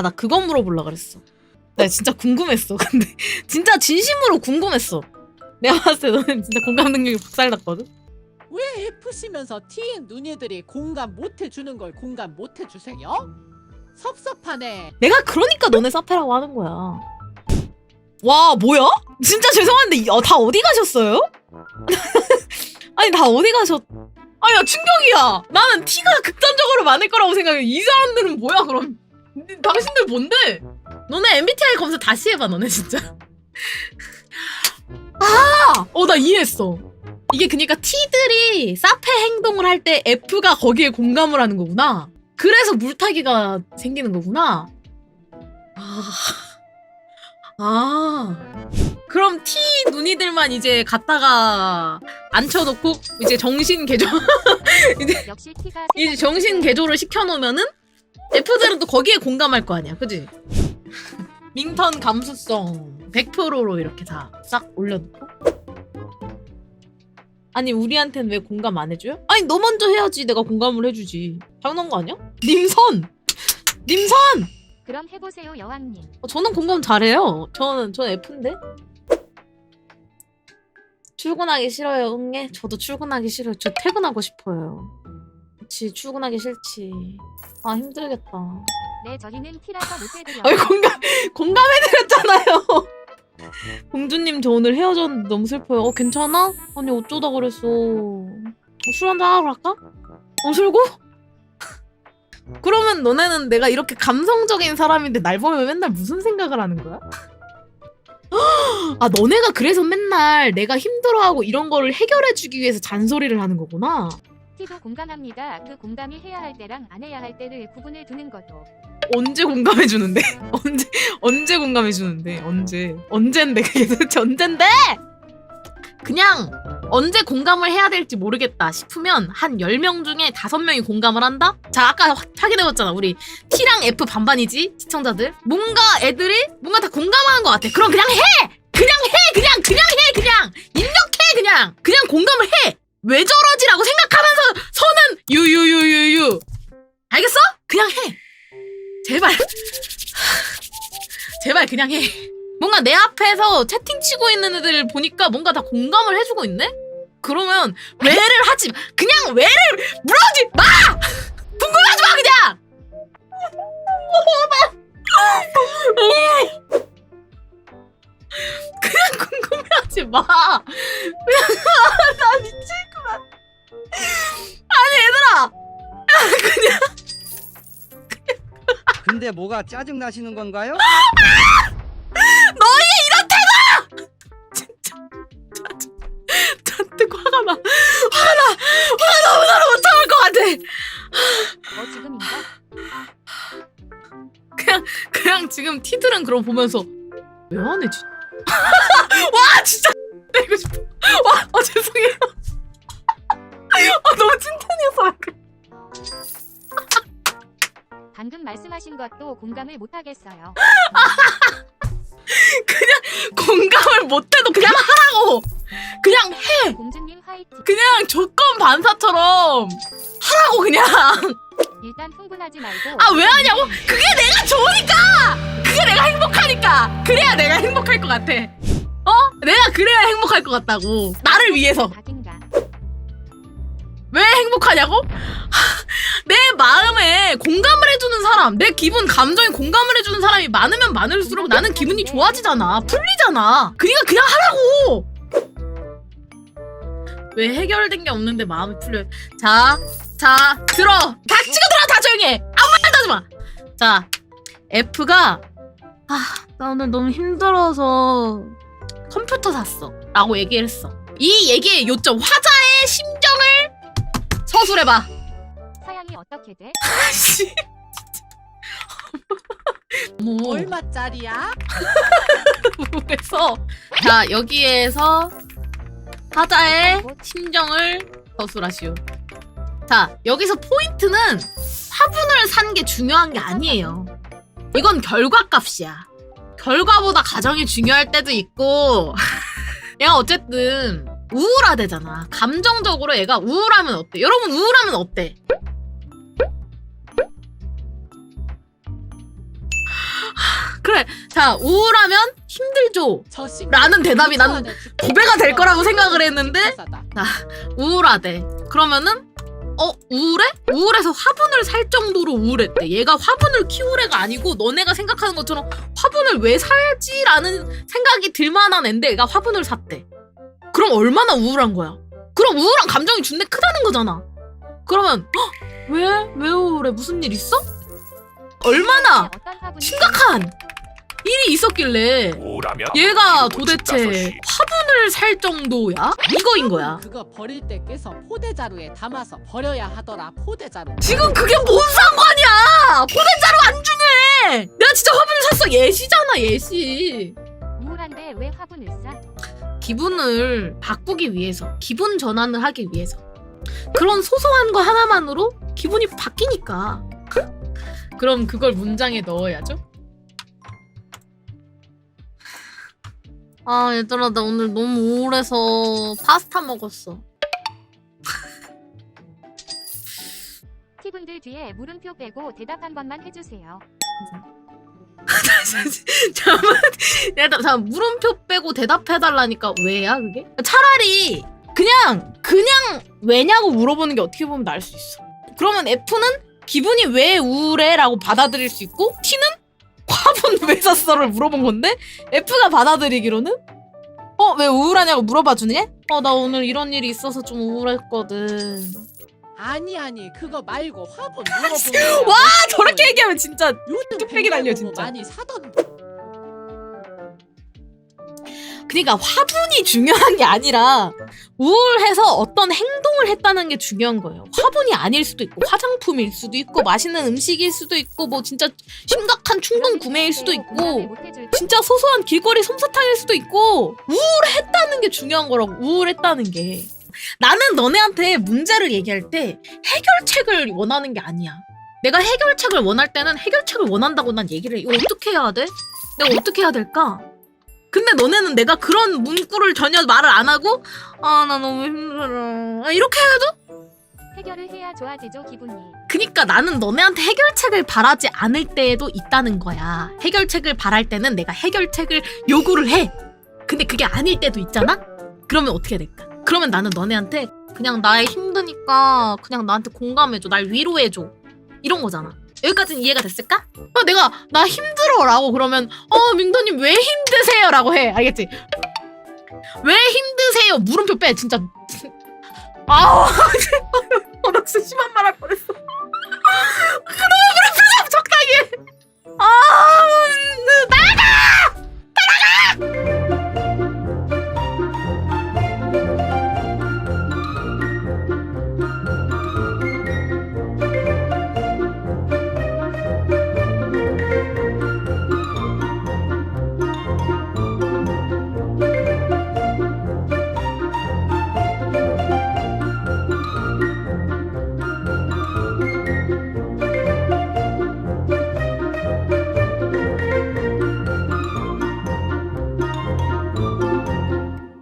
아 나 그거 물어보려 그랬어. 나 진짜 궁금했어. 근데 진짜 진심으로 궁금했어. 내가 봤을 때 너는 진짜 공감 능력이 박살났거든. 왜 F시면서 T인 눈이들이 공감 못 해주는 걸 공감 못 해주세요? 섭섭하네. 내가 그러니까 너네 사페라고 하는 거야. 와 뭐야? 진짜 죄송한데 이- 어, 다 어디 가셨어요? 아니 다 어디 가셨? 아야 충격이야. 나는 티가 극단적으로 많을 거라고 생각해. 이 사람들은 뭐야 그럼? 당신들 뭔데? 너네 MBTI 검사 다시 해봐 너네 진짜. 아, 어 나 이해했어. 이게 그니까 T들이 사페 행동을 할 때 F가 거기에 공감을 하는 거구나. 그래서 물타기가 생기는 거구나. 아. 아. 그럼 T 눈이들만 이제 갖다가 앉혀놓고 이제 정신 개조 티가 이제 정신 개조를 시켜놓으면은 F들은 또 거기에 공감할 거 아니야, 그지? 민턴 감수성 100%로 이렇게 다 싹 올려놓고. 아니 우리한테는 왜 공감 안 해줘요? 아니 너 먼저 해야지 내가 공감을 해주지. 당연한 거 아니야? 님선, 님선. 그럼 해보세요 여왕님. 어, 저는 공감 잘해요. 저는 저는 F인데. 출근하기 싫어요, 응애. 저도 출근하기 싫어요. 저 퇴근하고 싶어요. 그치, 출근하기 싫지. 아 힘들겠다. 네 저희는 티라서 못해드려. 아니 공감 공감해드렸잖아요. 공주님 저 오늘 헤어졌는데 너무 슬퍼요. 어 괜찮아? 아니 어쩌다 그랬어. 어, 술 한잔 하러 갈까? 어 술고? 그러면 너네는 내가 이렇게 감성적인 사람인데 날 보면 맨날 무슨 생각을 하는 거야? 아 너네가 그래서 맨날 내가 힘들어하고 이런 거를 해결해주기 위해서 잔소리를 하는 거구나. 티도 공감합니다. 그 공감이 해야 할 때랑 안 해야 할 때를 구분을 두는 것도. 언제 공감해 주는데? 언제 언제 공감해 주는데? 언제? 언젠데 그게 도대체 언젠데? 그냥 언제 공감을 해야 될지 모르겠다 싶으면 한 10명 중에 5명이 공감을 한다? 자, 아까 확- 확인해봤잖아. 우리 T랑 F 반반이지? 시청자들. 뭔가 애들이 뭔가 다 공감하는 것 같아. 그럼 그냥 해! 그냥 해! 그냥, 그냥 해! 그냥! 입력해! 그냥! 그냥 공감을 해! 왜 저러지라고 생각하면서 유유유유유. 알겠어? 그냥 해! 제발. 제발 그냥 해. 뭔가 내 앞에서 채팅 치고 있는 애들 보니까 뭔가 다 공감을 해주고 있네? 그러면 왜를 하지 마. 그냥 왜를 물어지 마! 궁금하지 마 그냥! 그냥 궁금해하지 마. 그냥 나 미칠 근데 뭐가 짜증 나시는 건가요? 너희 이런 태도! 진짜 짜증 잔뜩 화가 나 화가 나 화가 너무 나로 못 참을 것 같아 어 지금인가? 그냥 그냥 지금 티들은 그럼 보면서 왜 안 해지? 와 진짜 때리고 싶어 와어 죄송해요 아 너무 찐텐이어서 그래. 방금 말씀하신 것도 공감을 못 하겠어요. 공감을 못해도 그냥 하라고 그냥 해 공주님 화이팅. 그냥 조건 반사처럼 하라고 그냥 일단 흥분하지 말고. 아, 왜 하냐고? 그게 내가 좋으니까! 그게 내가 행복하니까! 그래야 내가 행복할 것 같아. 어? 내가 그래야 행복할 것 같다고. 나를 위해서. 각인가? 왜 행복하냐고? 하, 내 마음에 공감을 해주는 사람, 내 기분, 감정에 공감을 해주는 사람이 많으면 많을수록 나는 기분이 좋아지잖아. 풀리잖아. 그러니까 그냥 하라고! 왜 해결된 게 없는데 마음이 풀려? 자, 자, 들어! 닥치고 들어! 다 조용히 해! 아무 말도 하지 마! 자, F가, 아, 나 오늘 너무 힘들어서 컴퓨터 샀어. 라고 얘기를 했어. 이 얘기의 요점, 화자의 심정을 서술해봐. 어떻게 돼? 아씨. 뭐 얼마짜리야? 그래서 자 여기에서 화자의 심정을 서술하시오. 자 여기서 포인트는 화분을 산 게 중요한 게 아니에요. 이건 결과값이야. 결과보다 가정이 중요할 때도 있고 얘가 어쨌든 우울하대잖아. 감정적으로 얘가 우울하면 어때? 여러분 우울하면 어때? 그래 자 우울하면 힘들죠 저 라는 대답이 난 죽- 도배가 될 거라고 생각을 했는데 가사다. 우울하대 그러면은 어 우울해? 우울해서 화분을 살 정도로 우울했대 얘가 화분을 키울 애가 아니고 너네가 생각하는 것처럼 화분을 왜 살지라는 생각이 들만한 앤데 얘가 화분을 샀대 그럼 얼마나 우울한 거야 그럼 우울한 감정이 준대 크다는 거잖아 그러면 헉, 왜? 왜 우울해? 무슨 일 있어? 얼마나 심각한 일이 있었길래 우울하면 얘가 도대체. 화분을 살 정도야? 이거인 거야. 그거 버릴 때 깨서 포대자루에 담아서 버려야 하더라. 포대자루. 지금 그게 뭔 상관이야? 포대자루 안 주네. 내가 진짜 화분을 샀어. 예시잖아, 예시. 우울한데 왜 화분을 싸? 기분을 바꾸기 위해서, 기분 전환을 하기 위해서. 그런 소소한 거 하나만으로 기분이 바뀌니까. 그럼 그걸 문장에 넣어야죠. 아, 얘들아, 나 오늘 너무 우울해서 파스타 먹었어. 티분들 뒤에 물음표 빼고 대답 한 번만 해주세요. 잠깐만, 잠깐 물음표 빼고 대답해달라니까 왜야 그게? 차라리 그냥 그냥 왜냐고 물어보는 게 어떻게 보면 나을 수 있어. 그러면 F는 기분이 왜 우울해 라고 받아들일 수 있고 T는 화분 왜 샀어를 물어본 건데 F가 받아들이기로는 어 왜 우울하냐고 물어봐 주네? 어나 오늘 이런 일이 있어서 좀 우울했거든. 아니 아니 그거 말고 화분 물어보는 와, 저렇게 얘기하면 진짜 요즘 뚝배기 날려, 백화점 진짜. 많이 사던 그러니까 화분이 중요한 게 아니라 우울해서 어떤 행동을 했다는 게 중요한 거예요. 화분이 아닐 수도 있고 화장품일 수도 있고 맛있는 음식일 수도 있고 뭐 진짜 심각한 충동 구매일 수도 있고 진짜 소소한 길거리 솜사탕일 수도 있고 우울했다는 게 중요한 거라고 우울했다는 게 나는 너네한테 문제를 얘기할 때 해결책을 원하는 게 아니야 내가 해결책을 원할 때는 해결책을 원한다고 난 얘기를 해 이거 어떻게 해야 돼? 내가 어떻게 해야 될까? 근데 너네는 내가 그런 문구를 전혀 말을 안 하고 아 나 너무 힘들어 아, 이렇게 해도 해결을 해야 좋아지죠 기분이. 그니까 나는 너네한테 해결책을 바라지 않을 때에도 있다는 거야. 해결책을 바랄 때는 내가 해결책을 요구를 해. 근데 그게 아닐 때도 있잖아? 그러면 어떻게 될까? 그러면 나는 너네한테 그냥 나의 힘드니까 그냥 나한테 공감해줘. 날 위로해줘. 이런 거잖아. 여기까지는 이해가 됐을까? 그러니까 내가 나 힘들어라고 그러면 어 민도님 왜 힘드세요라고 해 알겠지? 왜 힘드세요 물음표 빼 진짜 아우 어, 나 진짜 심한 말 할 뻔했어 그럼 물음표 좀 적당히 해. 아 나가